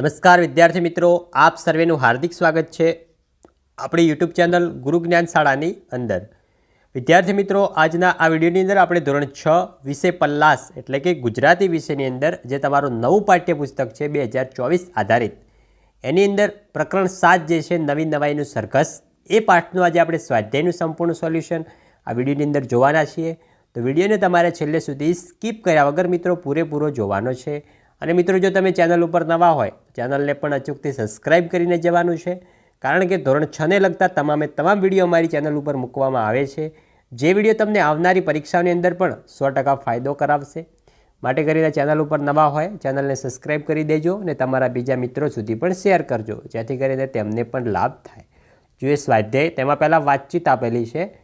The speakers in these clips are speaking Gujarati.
નમસ્કાર વિદ્યાર્થી મિત્રો, આપ સર્વેનું હાર્દિક સ્વાગત છે આપણી યુટ્યુબ ચેનલ ગુરુ જ્ઞાન શાળાની અંદર. વિદ્યાર્થી મિત્રો, આજના આ વિડીયોની અંદર આપણે ધોરણ છ વિષય પલ્લાસ એટલે કે ગુજરાતી વિષયની અંદર જે તમારું નવું પાઠ્યપુસ્તક છે બે હજાર ચોવીસ આધારિત, એની અંદર પ્રકરણ સાત જે છે નવી નવાઈનું સરઘસ, એ પાઠનું આજે આપણે સ્વાધ્યાયનું સંપૂર્ણ સોલ્યુશન આ વિડીયોની અંદર જોવાના છીએ. તો વિડીયોને તમારે છેલ્લે સુધી સ્કીપ કર્યા વગર મિત્રો પૂરેપૂરો જોવાનો છે. અને મિત્રો, જો તમે ચેનલ ઉપર નવા હોય, ચેનલને પણ અચૂકથી સબસ્ક્રાઇબ કરીને જવાનું છે. કારણ કે ધોરણ છને લગતા તમામે તમામ વીડિયો અમારી ચેનલ ઉપર મૂકવામાં આવે છે. જે વીડિયો તમને આવનારી પરીક્ષાની અંદર પણ સો ફાયદો કરાવશે. માટે કરીને ચેનલ ઉપર નવા હોય, ચેનલને સબસ્ક્રાઇબ કરી દેજો અને તમારા બીજા મિત્રો સુધી પણ શેર કરજો, જેથી કરીને તેમને પણ લાભ થાય. જો એ સ્વાધ્યાય તેમાં પહેલાં વાતચીત આપેલી છે.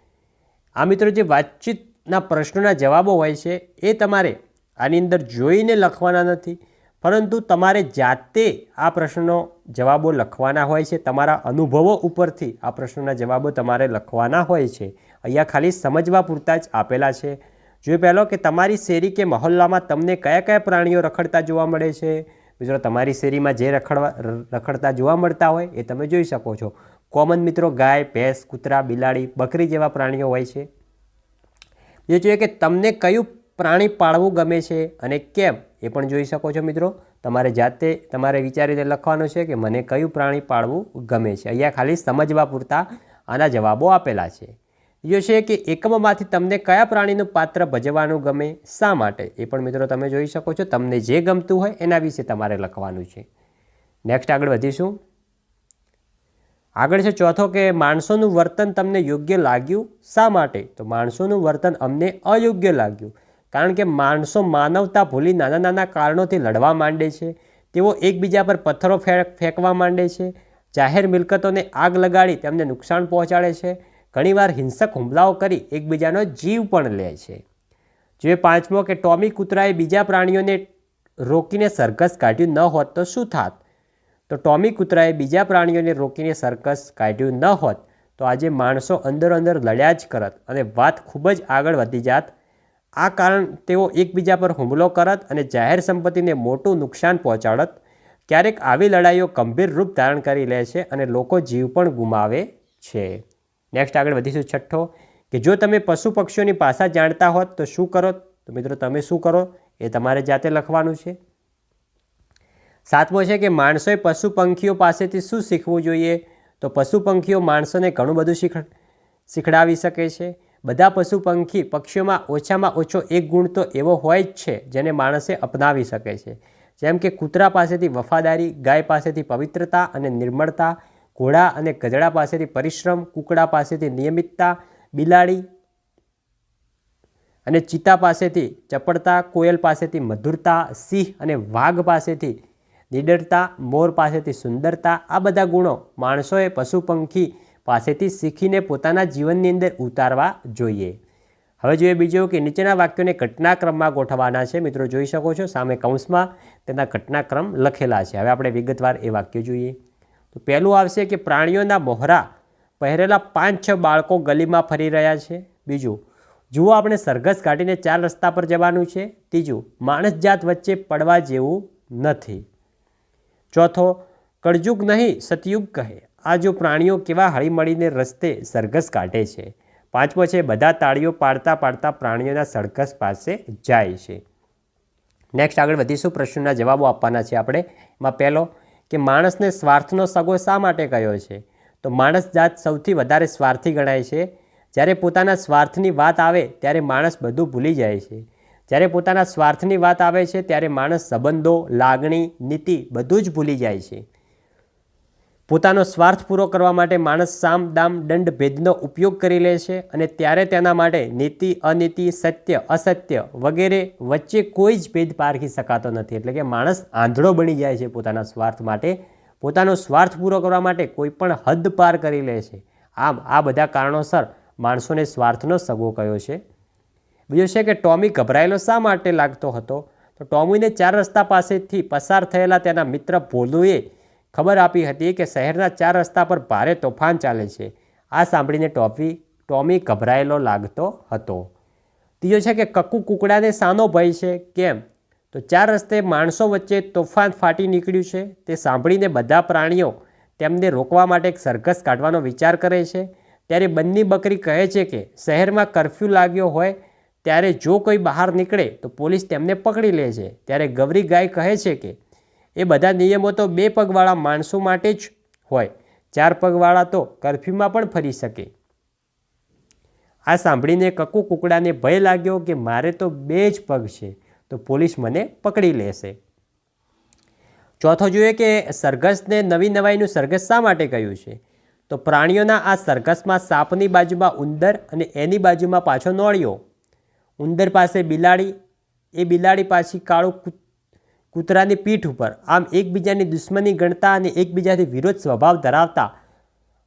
આ મિત્રો, જે વાતચીતના પ્રશ્નોના જવાબો હોય છે, એ તમારે આની અંદર જોઈને લખવાના નથી. પરંતુ તમારે જાતે આ પ્રશ્નનો જવાબો લખવાના હોય છે. તમારા અનુભવો ઉપરથી આ પ્રશ્નોના જવાબો તમારે લખવાના હોય છે. અહીંયા ખાલી સમજવા પૂરતા જ આપેલા છે. જો પહેલો કે તમારી શેરી કે મહોલ્લામાં તમને કયા કયા પ્રાણીઓ રખડતા જોવા મળે છે? મિત્રો, તમારી શેરીમાં જે રખડવા રખડતા જોવા મળતા હોય એ તમે જોઈ શકો છો. કોમન મિત્રો, ગાય, ભેંસ, કૂતરા, બિલાડી, બકરી જેવા પ્રાણીઓ હોય છે. બીજું જોઈએ કે તમને કયું પ્રાણી પાળવું ગમે છે અને કેમ એ પણ જોઈ શકો છો મિત્રો. તમારે જાતે તમારે વિચારીને લખવાનું છે કે મને કયું પ્રાણી પાળવું ગમે છે. અહીંયા ખાલી સમજવા પૂરતા આના જવાબો આપેલા છે. બીજો છે કે એકમમાંથી તમને કયા પ્રાણીનું પાત્ર ભજવવાનું ગમે, શા માટે? એ પણ મિત્રો તમે જોઈ શકો છો. તમને જે ગમતું હોય એના વિશે તમારે લખવાનું છે. નેક્સ્ટ આગળ વધીશું. આગળ છે ચોથો કે માણસોનું વર્તન તમને યોગ્ય લાગ્યું શા માટે? તો માણસોનું વર્તન અમને અયોગ્ય લાગ્યું. કારણ કે માણસો માનવતા ભૂલી નાના નાના કારણોથી લડવા માંડે છે. તેઓ એકબીજા પર પથ્થરો ફેંકવા માંડે છે. જાહેર મિલકતોને આગ લગાડી તેમને નુકસાન પહોંચાડે છે. ઘણીવાર હિંસક હુમલાઓ કરી એકબીજાનો જીવ પણ લે છે. જે પાંચમો કે ટોમી કૂતરાએ બીજા પ્રાણીઓને રોકીને સરઘસ કાઢ્યું ન હોત તો શું થાત? તો ટોમી કૂતરાએ બીજા પ્રાણીઓને રોકીને સરકસ કાઢ્યું ન હોત તો આજે માણસો અંદર અંદર લડ્યા જ કરત અને વાત ખૂબ જ આગળ વધી જાત આ કારણ તેઓ એકબીજા પર હુમલો કરત અને જાહેર સંપત્તિને મોટું નુકસાન પહોંચાડત. ક્યારેક આવી લડાઈઓ ગંભીર રૂપ ધારણ કરી લે છે અને લોકો જીવ પણ ગુમાવે છે. નેક્સ્ટ આગળ વધીશું છઠ્ઠો, કે જો તમે પશુ પક્ષીઓની ભાષા જાણતા હોત તો શું કરો? તો મિત્રો તમે શું કરો? એ તમારે જાતે લખવાનું છે. સાતમો છે કે માણસોએ પશુ પંખીઓ પાસેથી શું શીખવું જોઈએ? તો પશુ પંખીઓ માણસોને ઘણું બધું શીખ, શીખડાવી શકે છે. બધા પશુ પંખી પક્ષીઓમાં ઓછામાં ઓછો એક ગુણ તો એવો હોય જ છે જેને માણસે અપનાવી શકે છે. જેમ કે કૂતરા પાસેથી વફાદારી, ગાય પાસેથી પવિત્રતા અને નિર્મળતા, ઘોડા અને ગજડા પાસેથી પરિશ્રમ, કુકડા પાસેથી નિયમિતતા, બિલાડી અને ચિત્તા પાસેથી ચપળતા, કોયલ પાસેથી મધુરતા, સિંહ અને વાઘ પાસેથી નિડરતા, મોર પાસેથી સુંદરતા, આ બધા ગુણો માણસોએ પશુ પંખી પાસેથી શીખીને પોતાના જીવનની અંદર ઉતારવા જોઈએ. હવે જોઈએ બીજું કે નીચેના વાક્યોને ઘટનાક્રમમાં ગોઠવવાના છે. મિત્રો, જોઈ શકો છો, સામે કૌંસમાં તેના ઘટનાક્રમ લખેલા છે. હવે આપણે વિગતવાર એ વાક્ય જોઈએ. તો પહેલું આવશે કે પ્રાણીઓના મોહરા પહેરેલા પાંચ છ બાળકો ગલીમાં ફરી રહ્યા છે. બીજું, જુઓ આપણે સરઘસ કાઢીને ચાર રસ્તા પર જવાનું છે. ત્રીજું માણસ જાત વચ્ચે પડવા જેવું નથી. ચોથો, કળજુગ નહીં, સતયુગ કહે. આ જો પ્રાણીઓ કેવા હળીમળીને રસ્તે સરઘસ કાઢે છે? પાંચમો છે, બધા તાળીઓ પાડતા પાડતા પ્રાણીઓના સરઘસ પાસે જાય છે. નેક્સ્ટ આગળ વધીશું, પ્રશ્નના જવાબો આપવાના છે આપણે. એમાં પહેલો, કે માણસને સ્વાર્થનો સગો શા માટે કયો છે? તો માણસ જાત સૌથી વધારે સ્વાર્થી ગણાય છે. જ્યારે પોતાના સ્વાર્થની વાત આવે, ત્યારે માણસ બધું ભૂલી જાય છે. જ્યારે પોતાના સ્વાર્થની વાત આવે છે, ત્યારે માણસ સંબંધો, લાગણી, નીતિ બધું જ ભૂલી જાય છે. પોતાનો સ્વાર્થ પૂરો કરવા માટે માણસ સામ, દામ, દંડ, ભેદનો ઉપયોગ કરી લે છે અને ત્યારે તેના માટે નીતિ, અનીતિ, સત્ય, અસત્ય વગેરે વચ્ચે કોઈ જ ભેદ પારખી શકાતો નથી. એટલે કે માણસ આંધળો બની જાય છે પોતાના સ્વાર્થ માટે. પોતાનો સ્વાર્થ પૂરો કરવા માટે કોઈ પણ હદ પાર કરી લે છે. આમ આ બધા કારણોસર માણસોને સ્વાર્થનો સગો કયો છે. બીજો છે કે ટોમી ગભરાયેલો શા માટે લાગતો હતો? તો ટોમીને ચાર રસ્તા પાસેથી પસાર થયેલા તેના મિત્ર ભોલુએ ખબર આપી હતી કે શહેરના ચાર રસ્તા પર ભારે તોફાન ચાલે છે. આ સાંભળીને ટોપી ટોમી ગભરાયેલો લાગતો હતો. ત્રીજો છે કે કક્કુ કુકડાને સાનો ભય છે. કેમ? તો ચાર રસ્તે માણસો વચ્ચે તોફાન ફાટી નીકળ્યું છે. તે સાંભળીને બધા પ્રાણીઓ તેમને રોકવા માટે એક સરઘસ કાઢવાનો વિચાર કરે છે. ત્યારે બંને બકરી કહે છે કે શહેરમાં કરફ્યુ લાગ્યો હોય, ત્યારે જો કોઈ બહાર નીકળે તો પોલીસ તેમને પકડી લે છે. ત્યારે ગૌરી ગાય કહે છે કે એ બધા નિયમો તો બે પગવાળા માણસો માટે જ હોય. ચાર પગવાળા તો કરફ્યુમાં પણ ફરી શકે. આ સાંભળીને કકુ કુકડાને ભય લાગ્યો કે મારે તો બે જ પગ છે, તો પોલીસ મને પકડી લેશે. ચોથો જોઈએ કે સરઘસને નવી નવાઈનું સરઘસ શા માટે કહ્યું છે? તો પ્રાણીઓના આ સરઘસમાં સાપની બાજુમાં ઉંદર અને એની બાજુમાં પાછો નોળિયો. ઉંદર પાસે બિલાડી, એ બિલાડી પાછી કાળું કૂતરાની પીઠ ઉપર. આમ એકબીજાની દુશ્મની ગણતા અને એકબીજાથી વિરોધ સ્વભાવ ધરાવતા.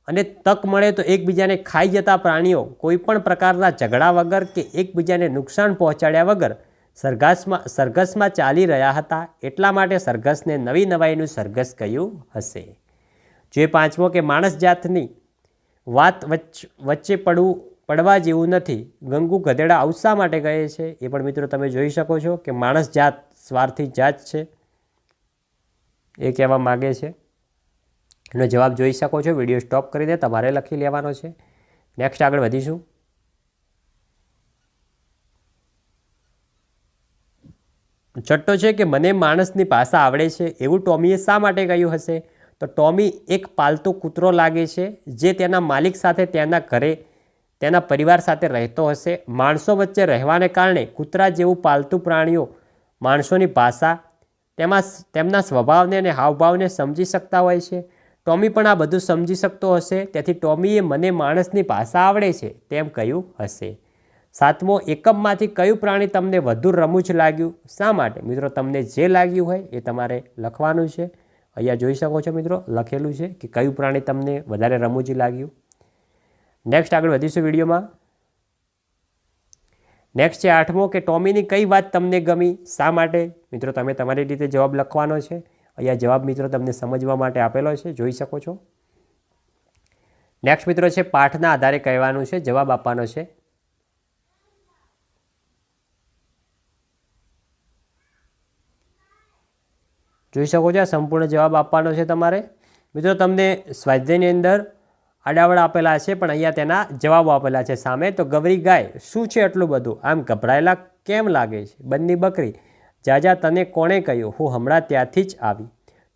અને તક મળે તો એકબીજાને ખાઈ જતા પ્રાણીઓ કોઈપણ પ્રકારના ઝઘડા વગર કે એકબીજાને નુકસાન પહોંચાડ્યા વગર સરઘસમાં સરઘસમાં ચાલી રહ્યા હતા. એટલા માટે સરઘસને નવી નવાઈનું સરઘસ કહ્યું હશે. જે પાંચમો કે માણસ જાતની વાત વચ્ચ પડવું પડવા જેવું નથી. ગંગુ ગધેડા આવું શા માટે કહે છે. એ પણ મિત્રો તમે જોઈ શકો છો કે માણસ જાત સ્વાર્થી જાત છે એ કહેવા માગે છે. એનો જવાબ જોઈ શકો છો. વીડિયો સ્ટોપ કરીને તમારે લખી લેવાનો છે. નેક્સ્ટ આગળ વધીશું. છઠ્ઠો છે કે મને માણસની ભાષા આવડે છે એવું ટોમીએ શા માટે કહ્યું હશે? તો ટોમી એક પાલતુ કૂતરો લાગે છે જે તેના માલિક સાથે તેના ઘરે, તેના પરિવાર સાથે રહેતો હશે. માણસો વચ્ચે રહેવાને કારણે કૂતરા જેવું પાલતુ પ્રાણીઓ માણસોની ભાષા તેમાં તેમના સ્વભાવને અને હાવભાવને સમજી શકતા હોય છે. ટોમી પણ આ બધું સમજી શકતો હશે, તેથી ટોમીએ મને માણસની ભાષા આવડે છે તેમ કહ્યું હશે. સાતમો, એકમમાંથી કયું પ્રાણી તમને વધુ રમૂજ લાગ્યું? શા માટે? મિત્રો, તમને જે લાગ્યું હોય એ તમારે લખવાનું છે. અહીંયા જોઈ શકો છો મિત્રો, લખેલું છે કે કયું પ્રાણી તમને વધારે રમૂજી લાગ્યું. નેક્સ્ટ આગળ વધીશું વિડીયોમાં. નેક્સ્ટ છે આઠમો કે ટોમીની કઈ વાત તમને ગમી? શા માટે? મિત્રો, તમે તમારી રીતે જવાબ લખવાનો છે. અહીંયા જવાબ મિત્રો તમને સમજવા માટે આપેલો છે. જોઈ શકો છો. નેક્સ્ટ મિત્રો છે પાઠના આધારે કહેવાનું છે. જવાબ આપવાનો છે. જોઈ શકો છો સંપૂર્ણ જવાબ આપવાનો છે તમારે. મિત્રો, તમને સ્વાધ્યાયની અંદર આડાવડા આપેલા છે, પણ અહીંયા તેના જવાબો આપેલા છે સામે. તો ગવરી ગાય, શું છે એટલું બધું? આમ ગભરાયેલા કેમ લાગે છે? બંની બકરી, જાજા તને કોણે કહ્યું? હું હમણાં ત્યાંથી જ આવી.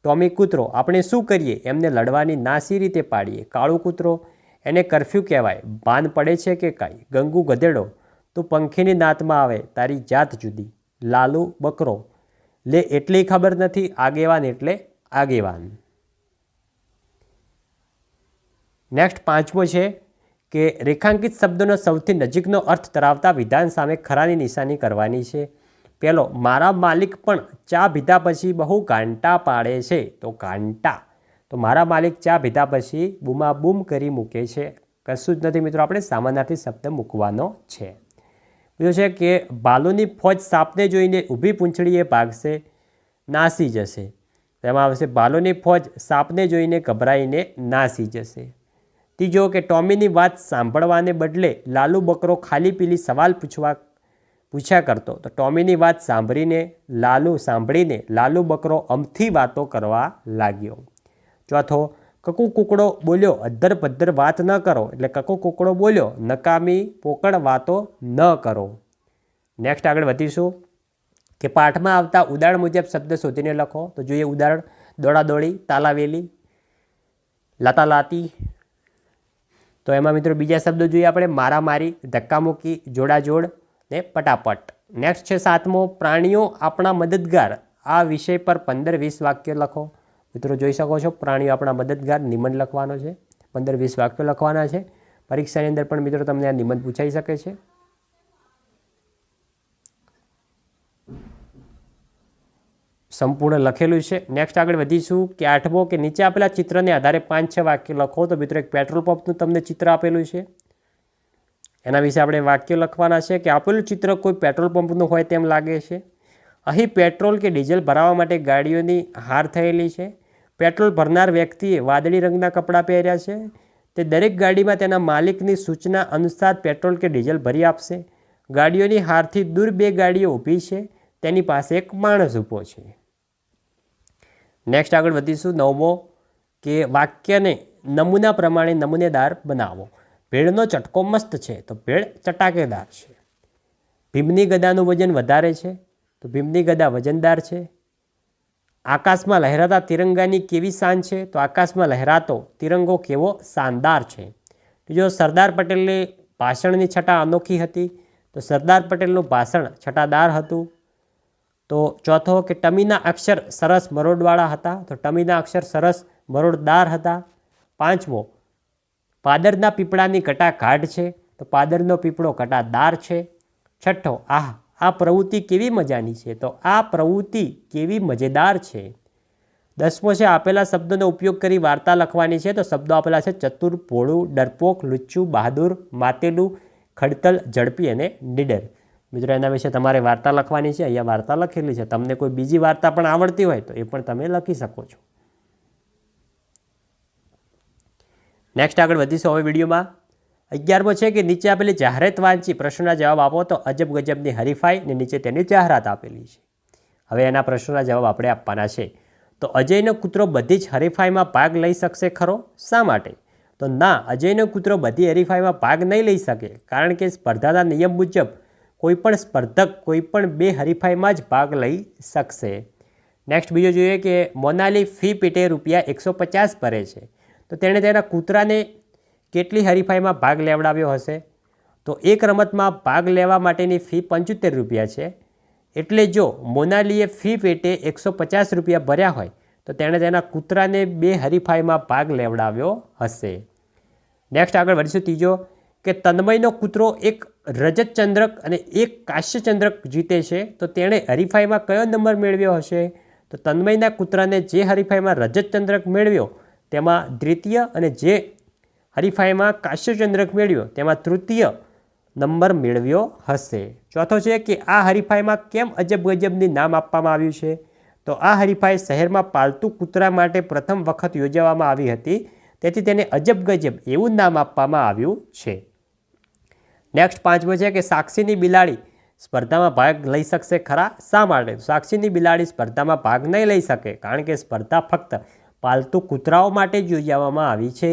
ટોમી કૂતરો, આપણે શું કરીએ? એમને લડવાની નાસી રીતે પાડીએ. કાળું કૂતરો, એને કરફ્યુ કહેવાય. બાન પડે છે કે કાંઈ? ગંગુ ગધેડો, તું પંખીની નાતમાં આવે, તારી જાત જુદી. લાલુ બકરો, લે, એટલી ખબર નથી, આગેવાન એટલે આગેવાન. નેક્સ્ટ પાંચમો છે કે રેખાંકિત શબ્દનો સૌથી નજીકનો અર્થ ધરાવતા વિધાન સામે ખરાની નિશાની કરવાની છે. પહેલો મારા માલિક પણ ચા પીધા પછી બહુ ઘાંટા પાડે છે. તો ઘાંટા તો મારા માલિક ચા પીધા પછી બૂમાબૂમ કરી મૂકે છે. કશું જ નથી મિત્રો, આપણે સામાનાર્થી શબ્દ મૂકવાનો છે. બીજું છે કે ભાલુની ફોજ સાપને જોઈને ઊભી પૂંછડીએ ભાગશે, નાસી જશે. તેમાં આવશે ભાલુની ફોજ સાપને જોઈને ગભરાઈને નાસી જશે. ત્રીજો કે ટોમીની વાત સાંભળવાને બદલે લાલુ બકરો ખાલી પીલી સવાલ પૂછવા પૂછ્યા કરતો. તો ટોમીની વાત સાંભળીને, લાલુ સાંભળીને લાલુ બકરો અમથી વાતો કરવા લાગ્યો. ચોથો, કકુ કુકડો બોલ્યો, અદ્ધર પદ્ધર વાત ન કરો. એટલે કકુ કુકડો બોલ્યો, નકામી પોકળ વાતો ન કરો. નેક્સ્ટ આગળ વધીશું. કે પાઠમાં આવતા ઉદાહરણ મુજબ શબ્દ શોધીને લખો. તો જોઈએ ઉદાહરણ. દોડાદોડી, તાલાવેલી, લાતાલાતી તો એમાં મિત્રો બીજા શબ્દો જોઈએ આપણે, મારામારી, ધક્કામુક્કી, જોડાજોડ ને પટાપટ. નેક્સ્ટ છે સાતમો, પ્રાણીઓ આપણા મદદગાર. આ વિષય પર પંદર વીસ વાક્ય લખો. મિત્રો જોઈ શકો છો, પ્રાણીઓ આપણા મદદગાર નિબંધ લખવાનો છે. પંદર વીસ વાક્યો લખવાના છે. પરીક્ષાની અંદર પણ મિત્રો તમને આ નિબંધ પૂછાઈ શકે છે. સંપૂર્ણ લખેલું છે. નેક્સ્ટ આગળ વધીશું કે આઠમો કે નીચે આપેલા ચિત્રને આધારે પાંચ છ વાક્ય લખો તો મિત્રો એક પેટ્રોલ પંપનું તમને ચિત્ર આપેલું છે. એના વિશે આપણે વાક્ય લખવાના છે કે આપેલું ચિત્ર કોઈ પેટ્રોલ પંપનું હોય તેમ લાગે છે. અહીં પેટ્રોલ કે ડીઝલ ભરાવા માટે ગાડીઓની હાર થયેલી છે. પેટ્રોલ ભરનાર વ્યક્તિએ વાદળી રંગના કપડાં પહેર્યા છે. તે દરેક ગાડીમાં તેના માલિકની સૂચના અનુસાર પેટ્રોલ કે ડીઝલ ભરી આપશે. ગાડીઓની હારથી દૂર બે ગાડીઓ ઊભી છે. તેની પાસે એક માણસ ઊભો છે. નેક્સ્ટ આગળ વધીશું નવમો કે વાક્યને નમૂના પ્રમાણે નમૂનેદાર બનાવો. ભેળનો ચટકો મસ્ત છે, તો ભેળ ચટાકેદાર છે. ભીમની ગદાનું વજન વધારે છે, તો ભીમની ગદા વજનદાર છે. આકાશમાં લહેરાતા તિરંગાની કેવી શાન છે, તો આકાશમાં લહેરાતો તિરંગો કેવો શાનદાર છે. જો સરદાર પટેલની ભાષણની છટા અનોખી હતી, તો સરદાર પટેલનું ભાષણ છટાદાર હતું. તો ચોથો કે ટમીના અક્ષર સરસ મરોડવાળા હતા. તો ટમીના અક્ષર સરસ મરોડદાર હતા. પાંચમો, પાદરના પીપળાની કટા ગાઢ છે. તો પાદરનો પીપળો કટાદાર છે. છઠ્ઠો, આહ, આ પ્રવૃત્તિ કેવી મજાની છે? તો આ પ્રવૃત્તિ કેવી મજેદાર છે. દસમો છે, આપેલા શબ્દોનો ઉપયોગ કરી વાર્તા લખવાની છે. તો શબ્દો આપેલા છે, ચતુર, પોળું, ડરપોક, લુચ્ચું, બહાદુર, માતેલું, ખડતલ, ઝડપી અને નીડર. મિત્રો, એના વિશે તમારે વાર્તા લખવાની છે, અહીંયા વાર્તા લખેલી છે. તમને કોઈ બીજી વાર્તા પણ આવડતી હોય તો એ પણ તમે લખી શકો છો. નેક્સ્ટ આગળ વધીશું હવે વિડીયોમાં. અગિયારમો છે કે નીચે આપેલી જાહેરાત વાંચી. પ્રશ્નના જવાબ આપો તો અજબ ગજબની હરીફાઈ ને નીચે તેની જાહેરાત આપેલી છે. હવે એના પ્રશ્નના જવાબ આપણે આપવાના છે. તો અજયનો કૂતરો બધી જ હરીફાઈમાં ભાગ લઈ શકશે ખરો? શા માટે? તો ના, અજયનો કૂતરો બધી હરીફાઈમાં ભાગ નહીં લઈ શકે. કારણ કે સ્પર્ધાના નિયમ મુજબ કોઈપણ સ્પર્ધક કોઈપણ બે હરીફાઈમાં જ ભાગ લઈ શકશે. નેક્સ્ટ બીજો જોઈએ કે મોનાલી ફી પેટે રૂપિયા એકસો પચાસ ભરે છે. તો તેણે તેના કૂતરાને કેટલી હરીફાઈમાં ભાગ લેવડાવ્યો હશે? તો એક રમતમાં ભાગ લેવા માટેની ફી પંચોતેર રૂપિયા છે. એટલે જો મોનાલીએ ફી પેટે એકસો પચાસ રૂપિયા ભર્યા હોય, તો તેણે તેના કૂતરાને બે હરીફાઈમાં ભાગ લેવડાવ્યો હશે. નેક્સ્ટ આગળ વધીશું ત્રીજો કે તન્મયનો કૂતરો એક રજત ચંદ્રક અને એક કાશ્ય ચંદ્રક જીતે છે, તો તેણે હરીફાઈમાં કયો નંબર મેળવ્યો હશે? તો તન્મયના કૂતરાને જે હરીફાઈમાં રજત ચંદ્રક મેળવ્યો, તેમાં દ્વિતીય અને જે હરીફાઈમાં કાશ્યચંદ્રક મેળવ્યો, તેમાં તૃતીય નંબર મેળવ્યો હશે. ચોથો છે કે આ હરીફાઈમાં કેમ અજબ ગજબની નામ આપવામાં આવ્યું છે? તો આ હરીફાઈ શહેરમાં પાલતુ કૂતરા માટે પ્રથમ વખત યોજવામાં આવી હતી, તેથી તેને અજબ ગજબ એવું નામ આપવામાં આવ્યું છે. નેક્સ્ટ પાંચમો છે કે સાક્ષીની બિલાડી સ્પર્ધામાં ભાગ લઈ શકશે ખરા? શા માટે? સાક્ષીની બિલાડી સ્પર્ધામાં ભાગ નહીં લઈ શકે કારણ કે સ્પર્ધા ફક્ત પાલતુ કૂતરાઓ માટે જ યોજવામાં આવી છે.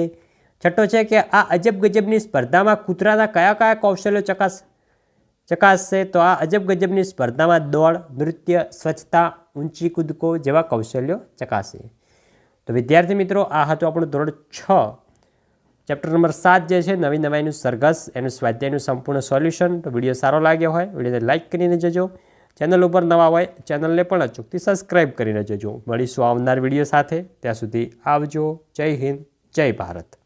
છઠ્ઠો છે કે આ અજબ ગજબની સ્પર્ધામાં કૂતરાના કયા કયા કૌશલ્યો ચકાસ, ચકાસશે? તો આ અજબ ગજબની સ્પર્ધામાં દોડ, નૃત્ય, સ્વચ્છતા, ઊંચી કૂદકો જેવા કૌશલ્યો ચકાસે. તો વિદ્યાર્થી મિત્રો, આ હતું આપણું ધોરણ છ. ચેપ્ટર નંબર સાત જે છે, નવી નવાઈનું સરઘસ, એનું સ્વાધ્યાયનું સંપૂર્ણ સોલ્યુશન. તો વીડિયો સારો લાગ્યો હોય, વિડીયોને લાઇક કરીને જજો. ચેનલ ઉપર નવા હોય, ચેનલને પણ અચૂકથી સબસ્ક્રાઈબ કરીને જજો. મળીશું આવનાર વીડિયો સાથે. ત્યાં સુધી આવજો. જય હિન્દ, જય ભારત.